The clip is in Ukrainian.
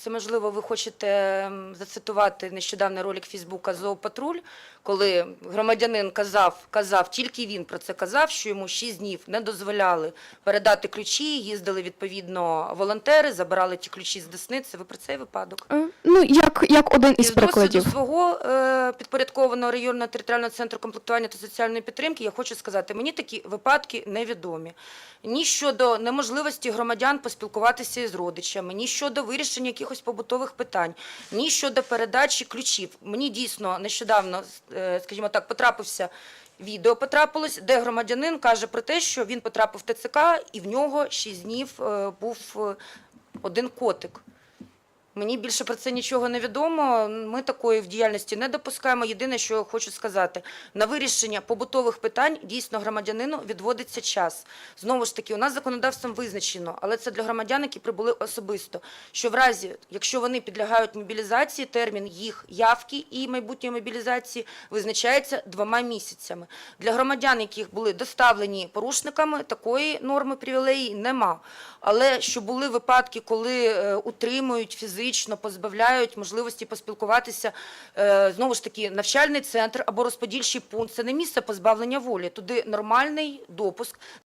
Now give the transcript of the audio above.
це можливо ви хочете зацитувати нещодавний ролик Фейсбука Зоопатруль, коли громадянин казав, казав, тільки він про це казав, що йому 6 днів не дозволяли передати ключі, їздили відповідно волонтери, забирали ті ключі з Десниці. Ви про цей випадок? Е, Ну, як, як один із з досвіду свого е, підпорядкованого районного територіального центру комплектування та соціальної підтримки я хочу сказати, мені такі випадки невідомі. Ні щодо неможливості громадян поспілкуватися із родичами, ні щодо вирішення якихось побутових питань, ні щодо передачі ключів. Мені дійсно нещодавно, е, скажімо так, потрапився. Відео потрапилось, де громадянин каже про те, що він потрапив в ТЦК і в нього 6 днів е, був е, один котик. Мені більше про це нічого не відомо. Ми такої в діяльності не допускаємо. Єдине, що я хочу сказати, на вирішення побутових питань дійсно громадянину відводиться час. Знову ж таки, у нас законодавством визначено, але це для громадян, які прибули особисто. Що в разі, якщо вони підлягають мобілізації, термін їх явки і майбутньої мобілізації визначається двома місяцями. Для громадян, яких були доставлені порушниками, такої норми привілеї нема. Але що були випадки, коли е, утримують фізично, позбавляють можливості поспілкуватися, е, знову ж таки, навчальний центр або розподільчий пункт це не місце позбавлення волі. Туди нормальний допуск